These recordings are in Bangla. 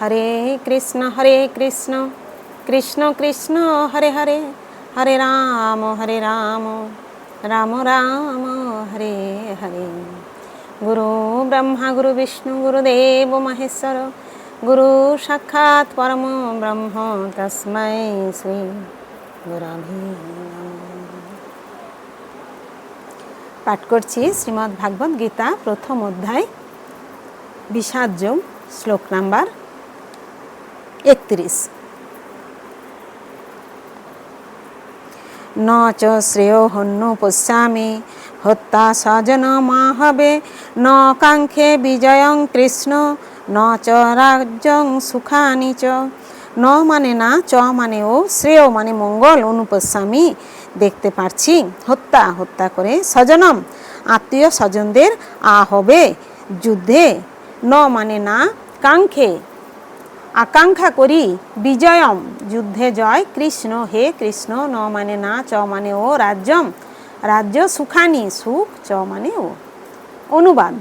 হরে কৃষ্ণ হরে কৃষ্ণ কৃষ্ণ কৃষ্ণ, হরে হরে হরে রাম হরে রাম রাম রাম, হরে হরে। গুরু ব্রহ্মা, গুরু বিষ্ণু গুরুদেব মহেশ্বর, গুরু সাক্ষাৎ পরম ব্রহ্ম তস্मै শ্রী গুরাভি পাঠ করছি শ্রীমদ্ ভাগবত গীতা, প্রথম অধ্যায় বিষাদ যোগ শ্লোক নাম্বার একত্রিশ। ন চ শ্রেয় হন্যু পশ্যামি, হত্যা স্বজন মা হবে ন কাঙ্ক্ষে বিজয়ং কৃষ্ণ ন চ রাজ্যং সুখানি চ। ন মানে না, চ মানে ও, শ্রেয় মানে মঙ্গল অনুপস্বামী দেখতে পারছি। হত্যা হত্যা করে স্বজনম আত্মীয় স্বজনদের আ হবে যুদ্ধে। ন মানে না, কাঙ্ক্ষে আকাঙ্ক্ষা করি, বিজয়ম। যুদ্ধে জয়, কৃষ্ণ, হে কৃষ্ণ, ন মানে না, চ মানে ও, রাজ্যম। রাজ্য সুখানি, সুখ, চ মানে ও। অনুবাদ।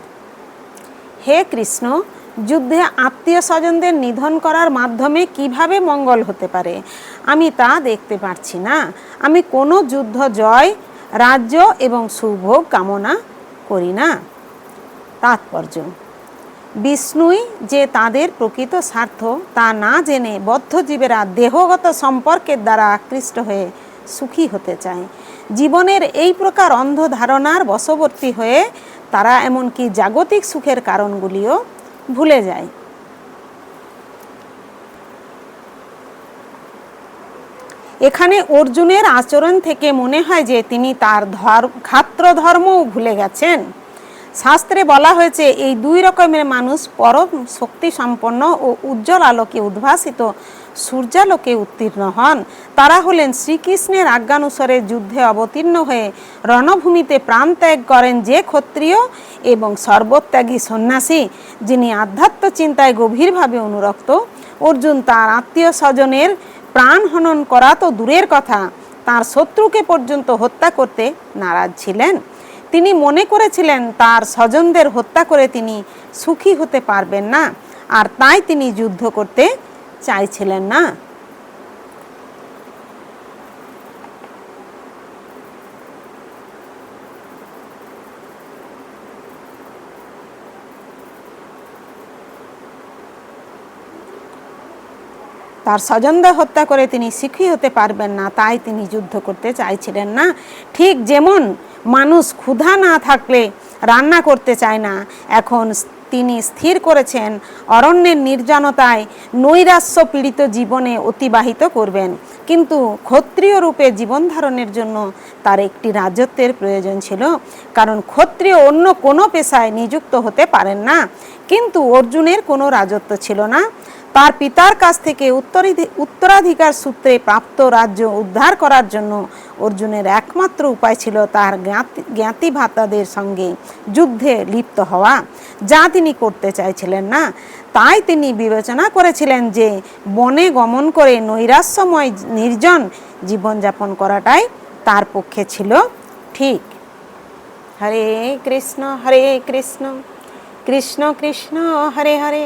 হে কৃষ্ণ, যুদ্ধে আত্মীয় স্বজনদের নিধন করার মাধ্যমে কীভাবে মঙ্গল হতে পারে? আমি তা দেখতে পারছি না। আমি কোনো যুদ্ধ জয়, রাজ্য এবং সুভোগ কামনা করি না। তাৎপর্য। বিষ্ণুই যে তাদের প্রকৃত স্বার্থ, তা না জেনে বদ্ধজীবেরা দেহগত সম্পর্কের দ্বারা আকৃষ্ট হয়ে সুখী হতে চায়। জীবনের এই প্রকার অন্ধ ধারণার বশবর্তী হয়ে তারা এমনকি জাগতিক সুখের কারণগুলিও ভুলে যায়। এখানে অর্জুনের আচরণ থেকে মনে হয় যে তিনি তার ধর খাত্র ধর্মও ভুলে গেছেন। শাস্ত্রে বলা হয়েছে, এই দুই রকমের মানুষ পরম শক্তি সম্পন্ন ও উজ্জ্বল আলোকে উদ্ভাসিত, সূর্যালোকে উত্তীর্ণ হন। তারা হলেন শ্রীকৃষ্ণের আজ্ঞানুসারে যুদ্ধে অবতীর্ণ হয়ে রণভূমিতে প্রাণ ত্যাগ করেন যে ক্ষত্রিয় এবং সর্বত্যাগী সন্ন্যাসী, যিনি আধ্যাত্ম চিন্তায় গভীরভাবে অনুরক্ত। অর্জুন তার আত্মীয় স্বজনের প্রাণ হনন করা তো দূরের কথা। তার শত্রুকে পর্যন্ত হত্যা করতে নারাজ ছিলেন। তিনি মনে করেছিলেন তার স্বজনদের হত্যা করে তিনি সুখী হতে পারবেন না, আর তাই তিনি যুদ্ধ করতে চাইছিলেন না। তার স্বজনদের হত্যা করে তিনি সুখী হতে পারবেন না, তাই তিনি যুদ্ধ করতে চাইছিলেন না। ঠিক যেমন মানুষ ক্ষুধা না থাকলে রান্না করতে চায় না। এখন তিনি স্থির করেছেন, অরণ্যের নির্জনতায় নৈরাশ্য পীড়িত জীবনে অতিবাহিত করবেন। কিন্তু ক্ষত্রিয় রূপে জীবন ধারণের জন্য তার একটি রাজত্বের প্রয়োজন ছিল। কারণ ক্ষত্রিয় অন্য কোনো পেশায় নিযুক্ত হতে পারেন না। কিন্তু অর্জুনের কোনো রাজত্ব ছিল না। তার পিতার কাছ থেকে উত্তরাধিকার সূত্রে প্রাপ্ত রাজ্য উদ্ধার করার জন্য অর্জুনের একমাত্র উপায় ছিল তার জ্ঞাতি ভাতাদের সঙ্গে যুদ্ধে লিপ্ত হওয়া। যা তিনি করতে চাইছিলেন না, তাই তিনি বিবেচনা করেছিলেন যে বনে গমন করে নৈরাশ্যময় নির্জন জীবনযাপন করাটাই তার পক্ষে ছিল ঠিক। হরে কৃষ্ণ হরে কৃষ্ণ কৃষ্ণ কৃষ্ণ, হরে হরে।